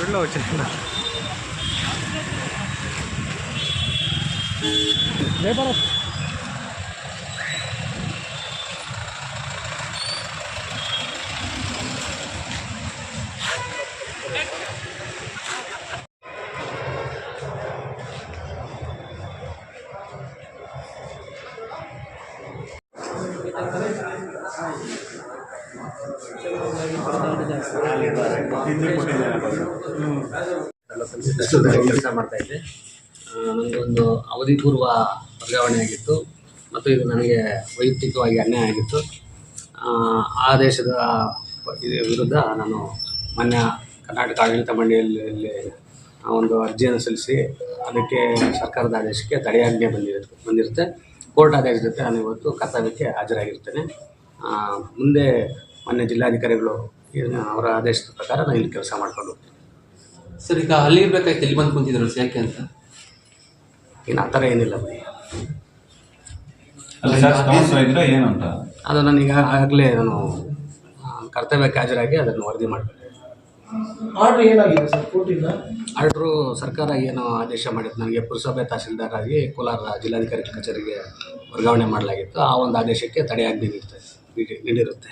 உள்ளே வச்சிருந்தா ஜெயபாரத் ಕೆಲಸ ಮಾಡ್ತಾ ವರ್ಗಾವಣೆ ಆಗಿತ್ತು ಮತ್ತು ಇದು ನನಗೆ ವೈಯಕ್ತಿಕವಾಗಿ ಅನ್ಯಾಯ ಆಗಿತ್ತು. ಆ, ದೇಶದ ವಿರುದ್ಧ ನಾನು ಮಾನ್ಯ ಕರ್ನಾಟಕ ಆಡಳಿತ ಮಂಡಳಿಯಲ್ಲಿ ಒಂದು ಅರ್ಜಿಯನ್ನು ಸಲ್ಲಿಸಿ ಅದಕ್ಕೆ ಸರ್ಕಾರದ ಆದೇಶಕ್ಕೆ ತಡೆಯಾಜ್ಞೆ ಬಂದಿರುತ್ತೆ ಬಂದಿರುತ್ತೆ. ಕೋರ್ಟ್ ಆದೇಶದ ಜೊತೆ ನಾನು ಇವತ್ತು ಕರ್ತವ್ಯಕ್ಕೆ ಹಾಜರಾಗಿರ್ತೇನೆ. ಮುಂದೆ ಮಾನ್ಯ ಜಿಲ್ಲಾಧಿಕಾರಿಗಳು ಏನು ಅವರ ಆದೇಶದ ಪ್ರಕಾರ ನಾನು ಇಲ್ಲಿ ಕೆಲಸ ಮಾಡ್ಕೊಂಡು ಹೋಗ್ತೀನಿ ಸರ್ ಈಗ ಅಲ್ಲಿ ಇರ್ಬೇಕಾಯ್ತು ಇಲ್ಲಿ ಬಂದು ಕುಂತಿದ್ರು ಯಾಕೆ ಅಂತ? ಏನು ಆ ಥರ ಏನಿಲ್ಲ ಬನ್ನಿ ಅಲ್ಲ ಸರ್ ಸಮಸ್ಯೆ ಇದ್ರೆ ಏನು ಅಂತ? ಅದು ನನಗೆ ಆಗಲೇ ನಾನು ಕರ್ತವ್ಯಕ್ಕೆ ಹಾಜರಾಗಿ ಅದನ್ನು ವರದಿ ಮಾಡಬೇಕು. ಆರ್ಡ್ರ್ ಏನಾಗಿದೆ ಸರ್ ಕೋರ್ಟಿಂದ? ಆರ್ಡ್ರು ಸರ್ಕಾರ ಏನು ಆದೇಶ ಮಾಡಿತ್ತು? ನನಗೆ ಪುರಸಭೆ ತಹಸೀಲ್ದಾರ್ ಆಗಿ ಕೋಲಾರ ಜಿಲ್ಲಾಧಿಕಾರಿ ಕಚೇರಿಗೆ ವರ್ಗಾವಣೆ ಮಾಡಲಾಗಿತ್ತು. ಆ ಒಂದು ಆದೇಶಕ್ಕೆ ತಡೆಯಾಜ್ಞೆ thank ನೀಡಿರುತ್ತೆ.